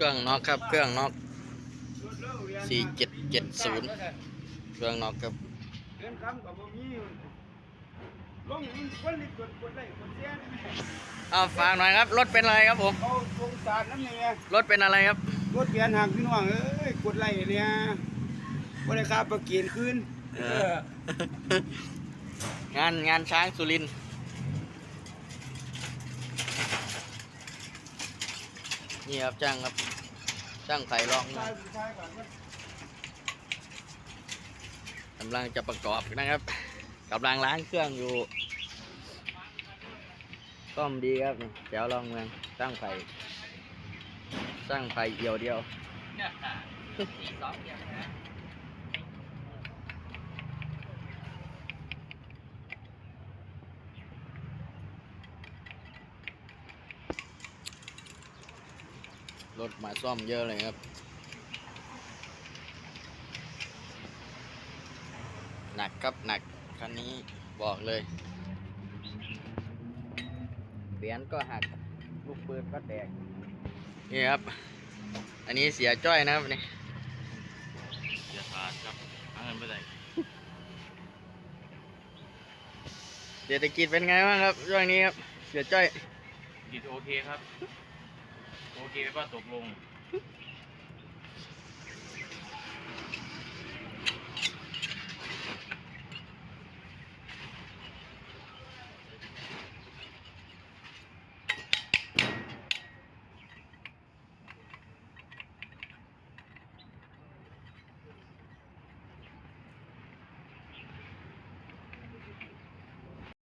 รื่องน็อกครับ เครื่องน็อกสี่เจ็ดเจ็ดศูนย์เครื่องน็อกครับเรียนคำกับบ่มีลงมันคนลิกดกดได้กดเสียนี่เอาฝากหน่อยครับ รถเป็นอะไรครับผมเอาสงสารน้ำเนี่ยรถเป็นอะไรครับ รถเปลี่ยนหางพี่น้องเอ้ยกดไล่เนี่ยบ่ได้ค่าประเกียนคืนเอองานงานช้างสุรินทร์ นี่ครับจ้างครับจ้างไข่ลองใช่ใช่ก่อนะกำลังจะประกอบนะครับกำลังล้างเครื่องอยู่ต้อมดีครับนี่แถวรองเมืองสร้างไผ่สร้างไผ่เดียวเดียว รถมาซ่อมเยอะเลยครับ หนักครับหนักคันนี้บอกเลยเบียนก็หักลูกปืนก็แตกนี่ครับ อันนี้เสียจ้อยนะครับนี่อย่าขาดครับหาเงินไปได้เศรษฐกิจเป็นไงบ้างครับช่วงนี้ครับเสียจ้อยกินโอเคครับ โอเคไปว่าตกลง